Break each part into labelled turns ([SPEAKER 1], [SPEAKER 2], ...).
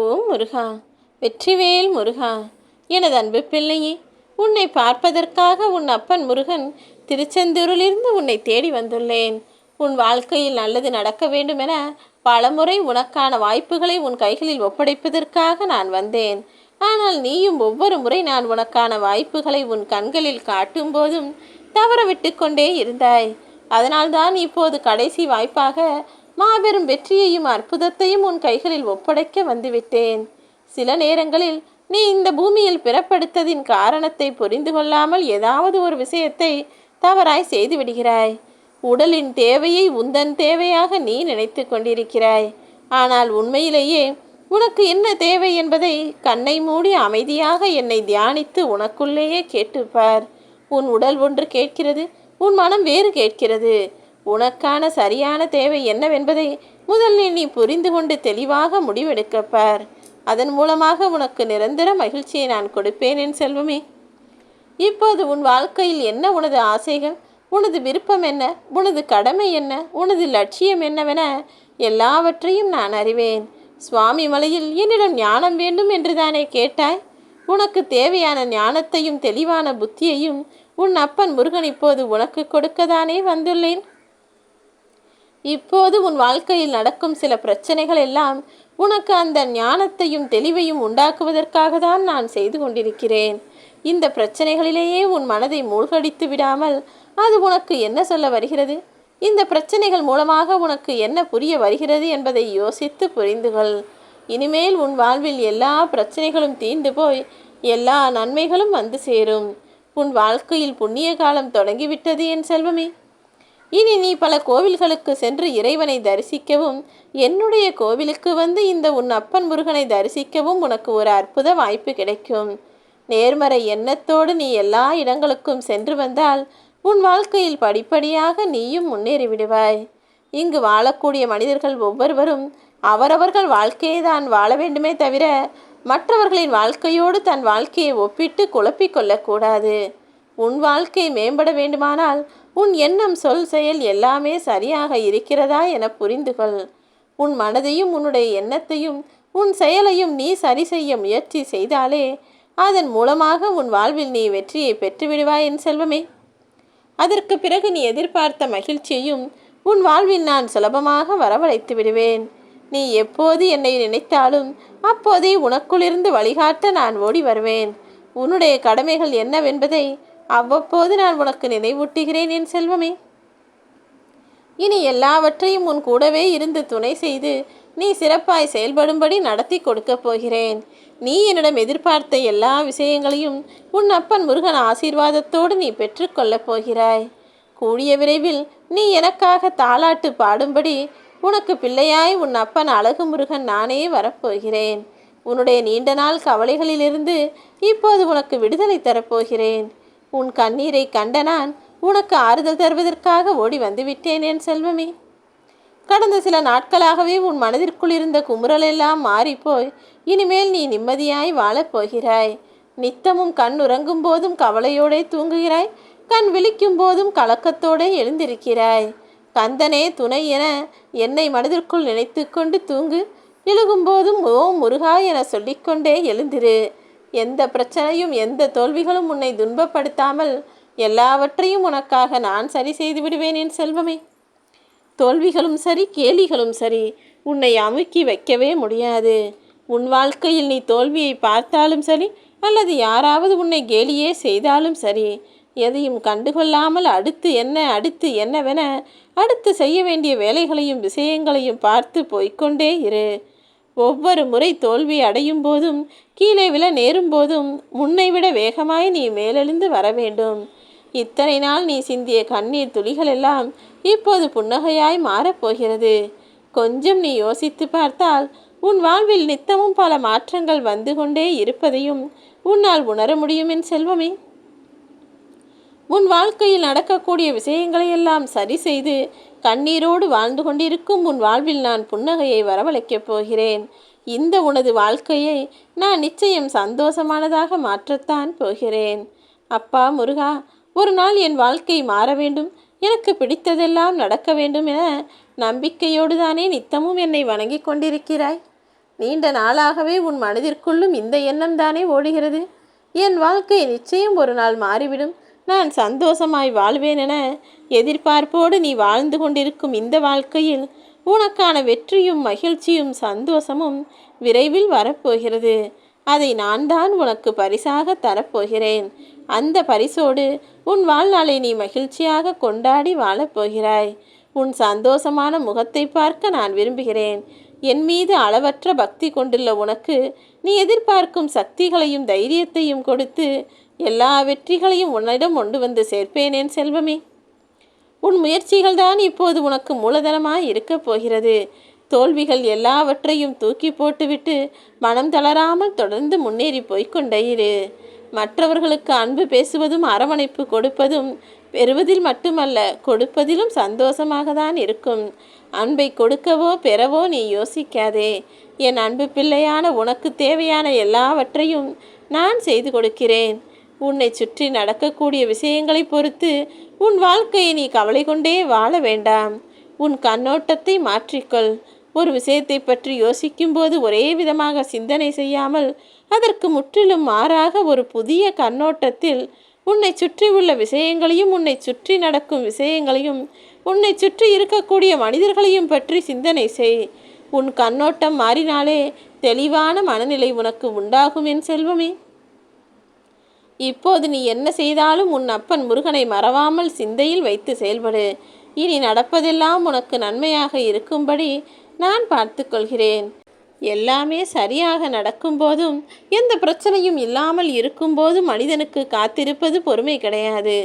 [SPEAKER 1] ஓம் முருகா வெற்றிவேல் முருகா எனது அன்பு பிள்ளையே உன்னை பார்ப்பதற்காக உன் அப்பன் முருகன் திருச்செந்தூரிலிருந்து உன்னை தேடி வந்துள்ளேன். உன் வாழ்க்கையில் நல்லது நடக்க வேண்டுமென பலமுறை உனக்கான வாய்ப்புகளை உன் கைகளில் ஒப்படைப்பதற்காக நான் வந்தேன். ஆனால் நீயும் ஒவ்வொரு முறை நான் உனக்கான வாய்ப்புகளை உன் கண்களில் காட்டும் போதும் தவற விட்டு கொண்டே இருந்தாய். அதனால்தான் இப்போது கடைசி வாய்ப்பாக மாபெரும் வெற்றியையும் அற்புதத்தையும் உன் கைகளில் ஒப்படைக்க வந்துவிட்டேன். சில நேரங்களில் நீ இந்த பூமியில் பிறப்படுத்ததின் காரணத்தை புரிந்து கொள்ளாமல் ஏதாவது ஒரு விஷயத்தை தவறாய் செய்து விடுகிறாய். உடலின் தேவையை உந்தன் தேவையாக நீ நினைத்து கொண்டிருக்கிறாய். ஆனால் உண்மையிலேயே உனக்கு என்ன தேவை என்பதை கண்ணை மூடி அமைதியாக என்னை தியானித்து உனக்குள்ளேயே கேட்டுப்பார். உன் உடல் ஒன்று கேட்கிறது உன் மனம் வேறு கேட்கிறது. உனக்கான சரியான தேவை என்னவென்பதை முதலில் நீ புரிந்து கொண்டு தெளிவாக முடிவெடுக்கப்பார். அதன் மூலமாக உனக்கு நிரந்தர மகிழ்ச்சியை நான் கொடுப்பேன் என் செல்வமே. இப்போது உன் வாழ்க்கையில் என்ன உனது ஆசைகள்? உனது விருப்பம் என்ன? உனது கடமை என்ன? உனது லட்சியம் என்னவென எல்லாவற்றையும் நான் அறிவேன். சுவாமி மலையில் என்னிடம் ஞானம் வேண்டும் என்று தானே கேட்டாய்? உனக்கு தேவையான ஞானத்தையும் தெளிவான புத்தியையும் உன் அப்பன் முருகன் இப்போது உனக்கு கொடுக்கதானே வந்துள்ளேன். இப்போது உன் வாழ்க்கையில் நடக்கும் சில பிரச்சனைகள் எல்லாம் உனக்கு அந்த ஞானத்தையும் தெளிவையும் உண்டாக்குவதற்காக தான் நான் செய்து கொண்டிருக்கிறேன். இந்த பிரச்சனைகளிலேயே உன் மனதை மூழ்கடித்து விடாமல் அது உனக்கு என்ன சொல்ல வருகிறது? இந்த பிரச்சனைகள் மூலமாக உனக்கு என்ன புரிய வருகிறது என்பதை யோசித்து புரிந்துகொள். இனிமேல் உன் வாழ்வில் எல்லா பிரச்சனைகளும் தீர்ந்து போய் எல்லா நன்மைகளும் வந்து சேரும். உன் வாழ்க்கையில் புண்ணிய காலம் தொடங்கிவிட்டது என் செல்வமே. இனி நீ பல கோவில்களுக்கு சென்று இறைவனை தரிசிக்கவும் என்னுடைய கோவிலுக்கு வந்து இந்த உன் அப்பன் முருகனை தரிசிக்கவும் உனக்கு ஒரு அற்புத வாய்ப்பு கிடைக்கும். நேர்மறை எண்ணத்தோடு நீ எல்லா இடங்களுக்கும் சென்று வந்தால் உன் வாழ்க்கையில் படிப்படியாக நீயும் முன்னேறிவிடுவாய் இங்கு வாழக்கூடிய மனிதர்கள் ஒவ்வொருவரும் அவரவர்கள் வாழ்க்கையை தான் வாழ வேண்டுமே தவிர மற்றவர்களின் வாழ்க்கையோடு தன் வாழ்க்கையை ஒப்பிட்டு குழப்பிக் கொள்ளக்கூடாது. உன் வாழ்க்கை மேம்பட வேண்டுமானால் உன் எண்ணம் சொல் செயல் எல்லாமே சரியாக இருக்கிறதா என புரிந்து கொள் உன் மனதையும் உன்னுடைய எண்ணத்தையும் உன் செயலையும் நீ சரி செய்ய முயற்சி செய்தாலே அதன் மூலமாக உன் வாழ்வில் நீ வெற்றியை பெற்றுவிடுவாய் என் செல்வமே. அதற்கு பிறகு நீ எதிர்பார்த்த மகிழ்ச்சியையும் உன் வாழ்வில் நான் சுலபமாக வரவழைத்து விடுவேன். நீ எப்போது என்னை நினைத்தாலும் அப்போதே உனக்குள்ளிருந்து வழிகாட்ட நான் ஓடி வருவேன். உன்னுடைய கடமைகள் என்னவென்பதை அவ்வப்போது நான் உனக்கு நினைவூட்டுகிறேன் என் செல்வமே. இனி எல்லாவற்றையும் உன் கூடவே இருந்து துணை செய்து நீ சிறப்பாய் செயல்படும்படி நடத்தி கொடுக்கப் போகிறேன். நீ என்னிடம் எதிர்பார்த்த எல்லா விஷயங்களையும் உன் அப்பன் முருகன் ஆசீர்வாதத்தோடு நீ பெற்றுக்கொள்ளப் போகிறாய். கூடிய விரைவில் நீ எனக்காக தாலாட்டு பாடும்படி உனக்கு பிள்ளையாய் உன் அப்பன் அழகு முருகன் நானே வரப்போகிறேன் உன்னுடைய நீண்ட நாள் கவலைகளிலிருந்து இப்போது உனக்கு விடுதலை தரப்போகிறேன் உன் கண்ணீரை கண்ட நான் உனக்கு ஆறுதல் தருவதற்காக ஓடி வந்துவிட்டேன் என் செல்வமே. கடந்த சில நாட்களாகவே உன் மனதிற்குள் இருந்த குமுறலெல்லாம் மாறிப்போய் இனிமேல் நீ நிம்மதியாய் வாழப் போகிறாய். நித்தமும் கண் உறங்கும் போதும் கவலையோடே தூங்குகிறாய். கண் விழிக்கும் போதும் கலக்கத்தோடே எழுந்திருக்கிறாய். கந்தனே துணை என என்னை மனதிற்குள் நினைத்து கொண்டு தூங்கு. எழுகும்போதும் ஓ முருகா என சொல்லிக்கொண்டே எழுந்திரு. எந்த பிரச்சனையும் எந்த தோல்விகளும் உன்னை துன்பப்படுத்தாமல் எல்லாவற்றையும் உனக்காக நான் சரி செய்து விடுவேன் என் செல்வமே. தோல்விகளும் சரி கேலிகளும் சரி உன்னை அமுக்கி வைக்கவே முடியாது. உன் வாழ்க்கையில் நீ தோல்வியை பார்த்தாலும் சரி அல்லது யாராவது உன்னை கேலியே செய்தாலும் சரி எதையும் கண்டுகொள்ளாமல் அடுத்து என்ன அடுத்து என்னவென அடுத்து செய்ய வேண்டிய வேலைகளையும் விஷயங்களையும் பார்த்து போய்க்கொண்டே இரு. ஒவ்வொரு முறை தோல்வி அடையும் போதும் கீழே விழ நேரும் போதும் முன்னை விட வேகமாய் நீ மேலெழுந்து வர வேண்டும். இத்தனை நாள் நீ சிந்திய கண்ணீர் துளிகளெல்லாம் இப்போது புன்னகையாய் மாறப்போகிறது கொஞ்சம் நீ யோசித்து பார்த்தால் உன் வாழ்வில் நித்தமும் பல மாற்றங்கள் வந்து கொண்டே இருப்பதையும் உன்னால் உணர முடியும் என் செல்வமே. உன் வாழ்க்கையில் நடக்கக்கூடிய விஷயங்களையெல்லாம் சரி செய்து கண்ணீரோடு வாழ்ந்து கொண்டிருக்கும் உன் வாழ்வில் நான் புன்னகையை வரவழைக்கப் போகிறேன். இந்த உனது வாழ்க்கையை நான் நிச்சயம் சந்தோஷமானதாக மாற்றத்தான் போகிறேன். அப்பா முருகா ஒரு நாள் என் வாழ்க்கை மாற வேண்டும். எனக்கு பிடித்ததெல்லாம் நடக்க வேண்டும் என நம்பிக்கையோடு தானே நித்தமும் என்னை வணங்கிக் கொண்டிருக்கிறாய். நீண்ட நாளாகவே உன் மனதிற்குள்ளும் இந்த எண்ணம் தானே ஓடுகிறது. என் வாழ்க்கை நிச்சயம் ஒரு நாள் மாறிவிடும். நான் சந்தோஷமாய் வாழ்வேன் என எதிர்பார்ப்போடு நீ வாழ்ந்து கொண்டிருக்கும் இந்த வாழ்க்கையில் உனக்கான வெற்றியும் மகிழ்ச்சியும் சந்தோஷமும் விரைவில் வரப்போகிறது. அதை நான் தான் உனக்கு பரிசாக தரப்போகிறேன். அந்த பரிசோடு உன் வாழ்நாளை நீ மகிழ்ச்சியாக கொண்டாடி வாழப்போகிறாய் உன் சந்தோஷமான முகத்தை பார்க்க நான் விரும்புகிறேன். என் மீது அளவற்ற பக்தி கொண்டுள்ள உனக்கு நீ எதிர்பார்க்கும் சக்திகளையும் தைரியத்தையும் கொடுத்து எல்லா வெற்றிகளையும் உன்னிடம் கொண்டு வந்து சேர்ப்பேனேன் செல்வமே. உன் முயற்சிகள் தான் இப்போது உனக்கு மூலதனமாய் இருக்கப் போகிறது. தோல்விகள் எல்லாவற்றையும் தூக்கி போட்டுவிட்டு மனம் தளராமல் தொடர்ந்து முன்னேறி போய்க்கொண்டே இரு. மற்றவர்களுக்கு அன்பு பேசுவதும் அரவணைப்பு கொடுப்பதும் பெறுவதில் மட்டுமல்ல கொடுப்பதிலும் சந்தோஷமாக தான் இருக்கும். அன்பை கொடுக்கவோ பெறவோ நீ யோசிக்காதே. என் அன்பு பிள்ளையான உனக்கு தேவையான எல்லாவற்றையும் நான் செய்து கொடுக்கிறேன். உன்னை சுற்றி நடக்கக்கூடிய விஷயங்களை பொறுத்து உன் வாழ்க்கையை நீ கவலை கொண்டே வாழ வேண்டாம். உன் கண்ணோட்டத்தை மாற்றிக்கொள். ஒரு விஷயத்தை பற்றி யோசிக்கும்போது ஒரே விதமாக சிந்தனை செய்யாமல் அதற்கு முற்றிலும் மாறாக ஒரு புதிய கண்ணோட்டத்தில் உன்னை சுற்றி உள்ள விஷயங்களையும் உன்னை சுற்றி நடக்கும் விஷயங்களையும் உன்னை சுற்றி இருக்கக்கூடிய மனிதர்களையும் பற்றி சிந்தனை செய். உன் கண்ணோட்டம் மாறினாலே தெளிவான மனநிலை உனக்கு உண்டாகும் என் செல்வமே. இப்போது நீ என்ன செய்தாலும் உன் அப்பன் முருகனை மறவாமல் சிந்தையில் வைத்து செயல்படு. இனி நடப்பதெல்லாம் உனக்கு நன்மையாக இருக்கும்படி நான் பார்த்து கொள்கிறேன் எல்லாமே சரியாக நடக்கும்போதும் எந்த பிரச்சனையும் இல்லாமல் இருக்கும்போதும் மனிதனுக்கு காத்திருப்பது பொறுமை கிடையாது.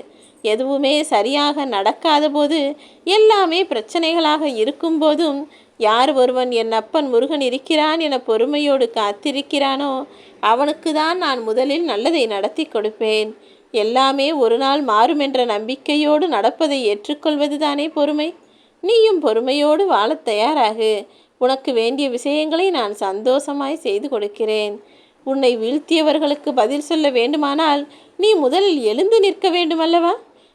[SPEAKER 1] எதுவுமே சரியாக நடக்காத போது எல்லாமே பிரச்சனைகளாக இருக்கும்போதும் யார் ஒருவன் என் அப்பன் முருகன் இருக்கிறான் என பொறுமையோடு காத்திருக்கிறானோ அவனுக்கு தான் நான் முதலில் நல்லதை நடத்தி கொடுப்பேன். எல்லாமே ஒரு நாள் மாறுமென்ற நம்பிக்கையோடு நடப்பதை ஏற்றுக்கொள்வது தானே பொறுமை? நீயும் பொறுமையோடு வாழத் தயாராகு. உனக்கு வேண்டிய விஷயங்களை நான் சந்தோஷமாய் செய்து கொடுக்கிறேன். உன்னை வீழ்த்தியவர்களுக்கு பதில் சொல்ல வேண்டுமானால் நீ முதலில் எழுந்து நிற்க வேண்டுமல்லவா?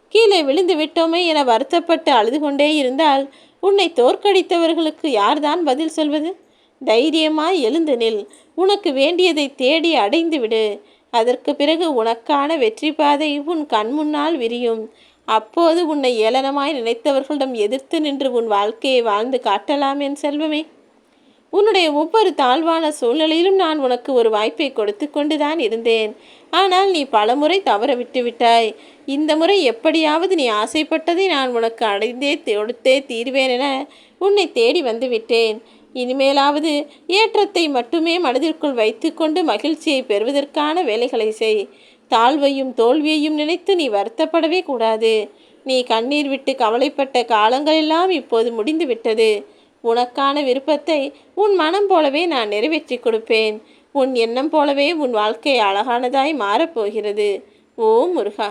[SPEAKER 1] கீழே விழுந்து விட்டோமே என வருத்தப்பட்டு அழுது கொண்டே இருந்தால் உன்னை தோற்கடித்தவர்களுக்கு யார்தான் பதில் சொல்வது? தைரியமாய் எழுந்து நில். உனக்கு வேண்டியதை தேடி அடைந்துவிடு அதற்கு பிறகு உனக்கான வெற்றி பாதை உன் கண் முன்னால் விரியும். அப்போது உன்னை ஏளனமாய் நினைத்தவர்களிடம் எதிர்த்து நின்று உன் வாழ்க்கையை வாழ்ந்து காட்டலாம் என் செல்வமே. உன்னுடைய ஒவ்வொரு தாழ்வான சூழ்நிலையிலும் நான் உனக்கு ஒரு வாய்ப்பை கொடுத்து கொண்டுதான் இருந்தேன். ஆனால் நீ பலமுறை தவற விட்டுவிட்டாய் இந்த முறை எப்படியாவது நீ ஆசைப்பட்டதை நான் உனக்கு அடைந்தே கொடுத்தே தீர்வேன் என உன்னை தேடி வந்து விட்டேன். இனிமேலாவது ஏற்றத்தை மட்டுமே மனதிற்குள் வைத்துக்கொண்டு மகிழ்ச்சியை பெறுவதற்கான வேலைகளை செய். தாழ்வையும் தோல்வியையும் நினைத்து நீ வருத்தப்படவே கூடாது. நீ கண்ணீர் விட்டு கவலைப்பட்ட காலங்களெல்லாம் இப்போது முடிந்து விட்டது உனக்கான விருப்பத்தை உன் மனம் போலவே நான் நிறைவேற்றி கொடுப்பேன். உன் எண்ணம் போலவே உன் வாழ்க்கை அழகானதாய் மாறப்போகிறது. ஓ முருகா!